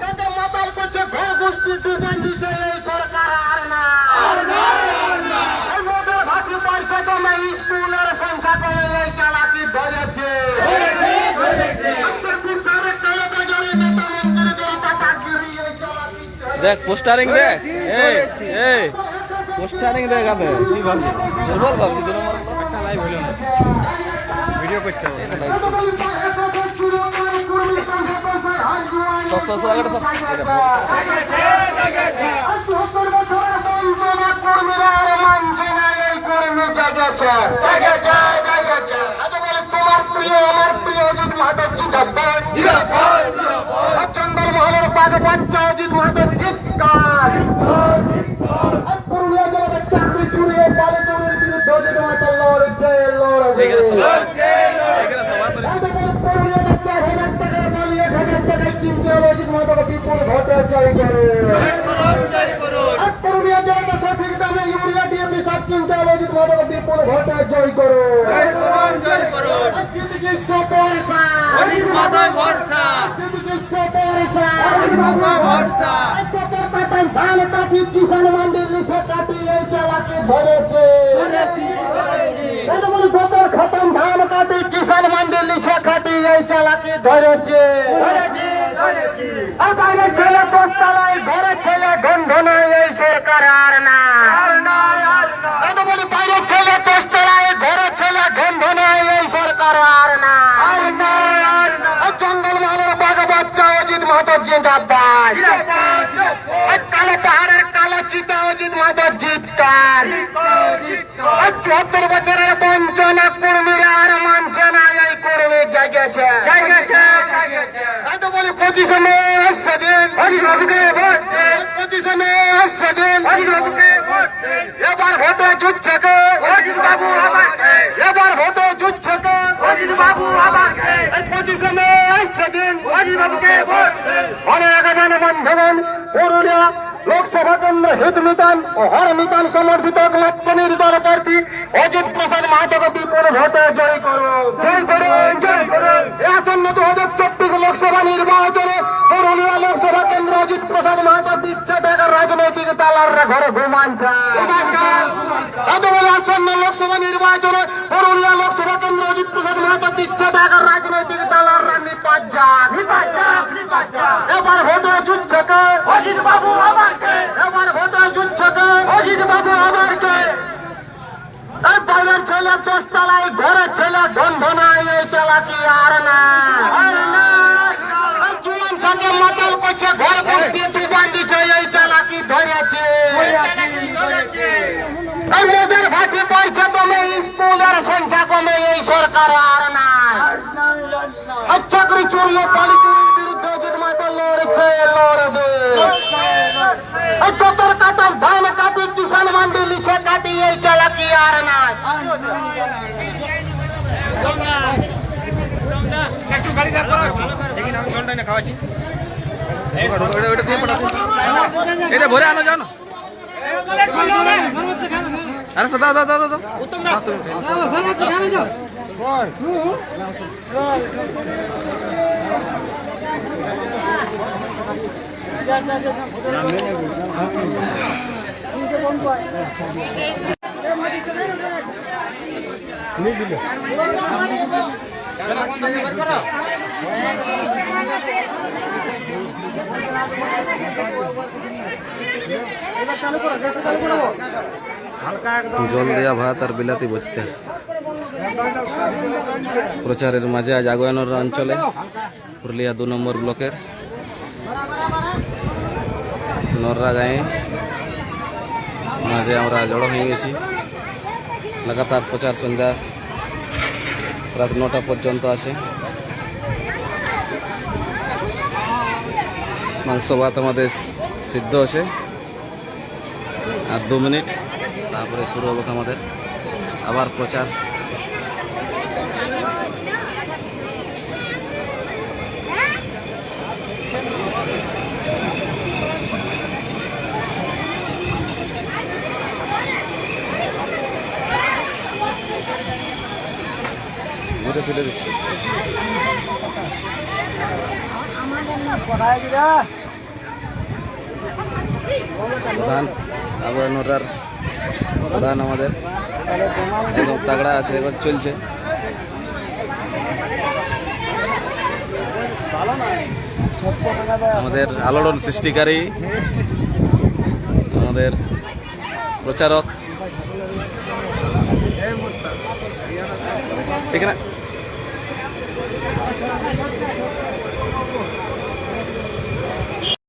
সাথে মাতাল করছে ঘর গোষ্ঠী টুকান দিচ্ছে এই সরকার আর না এই ভাটি পয়সা স্কুলের সংখ্যা কমে এই চালাকি ধরেছে আচ্ছা, চালাকি ধরেছে। দেখ পোস্টারিং দেখ এই এই পোস্টারিং দেখ আদে কি ভাবছি দুর্বল ভাবছি দু নম্বর একটা লাইভ হলো না। করতে হবে। তোমার প্রিয় আমার প্রিয় অজিত মাহাতো জিন্দাবাদ মহলের বাঘ বাচ্চা অজিত মাহাতো চিৎকার পুরুলিয়া জেলাতে চাকরি চুরি বালি চুরির বিরুদ্ধে অজিত মাহাতো লড়ছে এখানে সব লড়বে এখানে সবার পরিচয় পুরুলিয়াতে চার হাজার টাকার বালি এক হাজার টাকায় মাহাতোকে বিপুল ভোটে জয় করে। আর পুরুলিয়া জেলাতে সঠিক দামে ইউরিয়া ডিএপি সার কিনতে হলে অজিত মাহাতোকে বিপুল ভোটে করো। সিদ্দিকি সপরসা সিদ্দিকি সপরসা আর পকের কাটান ধান কাটি কিষান মান্ডি লিখে কাটি এই চালাকি ধরেছে। বলি খাতান ধান কাটি কিষান মান্ডি লিখে কাটি এই চালাকি ধরেছে। আর বাইরে ছেলে দশতলায় ঘরে ছেলে ঢনঢনায় এই সরকার আর না এই বলি ছেলে ছেলে সরকার আর না জঙ্গল মহলের বাঘ বাচ্চা অজিত মাহাতো জিন্দাবাদ। কালো পাহাড়ের কালো চিতা অজিত মাহাতো জিতকার। চুয়াত্তর বছরের বঞ্চনা কর্মীরা আর মানছে না এই কর্মী জাগেছে তাই তো বলি পঁচিশে মে সেদিন অজিত বাবুকে ভোট পঁচিশে মে সেদিন অজিত বাবুকে এবার ভোটে জুটছে কে অজিত বাবু আমাকে এবার ভোটে জুটছে কে অজিত বাবু আমাকে পঁচিশে মে সেদিন অজিত বাবুকে ভোট অনেক মানে বন্ধুগণ পুরুলিয়া লোকসভা কেন্দ্র হিত মিতান ও হর মিতান সমর্থিত লক্ষ্য নির্দল প্রার্থী অজিত প্রসাদ মাহাতোকে বিপুল ভোটে জয় করো। জয় করো জয় করো। এ আসন্ন দু হাজার চব্বিশ লোকসভা নির্বাচনে পুরুলিয়া লোকসভা কেন্দ্র অজিত প্রসাদ মাহাতো দিচ্ছে বেকার রাজনৈতিক দালাররা ঘরে ঘুমানছে আসন্ন লোকসভা নির্বাচনে পুরুলিয়া লোকসভা কেন্দ্র অজিত প্রসাদ মাহাতো দিচ্ছে বেকার রাজনৈতিক দালাররা নিপাত যাক এবার ভোটে জুটছে কে? অজিত বাবু আমারকে এবার ভোটে জুটছে কে? অজিত বাবু আমারকে এই বাইরের ছেলে দোস্তালাই ঘরের ছেলে ঢনঢনায় এই চালাকি আর না করছে ঘর বস্তি ডুবান দিচ্ছে এই চালাকি ধরেছে। এই মোদের ভাটি পয়সা কমে স্কুলের সংখ্যা কমে এই সরকার আর না চাকরি চুরিয়ে পালি বিরুদ্ধে অজিত লড়ছে লড়বে। এই কতর ধান কাটি কিষান মান্ডি লিখে কাটি এই চালাকি আর না এটা ভরে আনো যাও না আরে দাও দাও দাও দাও উত্তম জল দেয়া ভাত আর বিলাতি ভর্তা প্রচারের মাঝে আজ আগুয়ানোর অঞ্চলে, পুরুলিয়া দু নম্বর ব্লকের নররা গায়ে মাঝে আমরা জড়ো হয়ে গেছি। লাগাতার প্রচার সন্ধ্যা রাত নটা পর্যন্ত আছে। মাংস ভাত আমাদের সিদ্ধ আছে। আর দু মিনিট তারপরে শুরু হবে আমাদের আবার প্রচার। ঘুরে তুলে দিচ্ছি। প্রধান। আবহাওয়া নোটার প্রধান আমাদের। একদম তাগড়া আছে, এবার চলছে। আমাদের আলোড়ন সৃষ্টিকারী, আমাদের প্রচারক। এখানে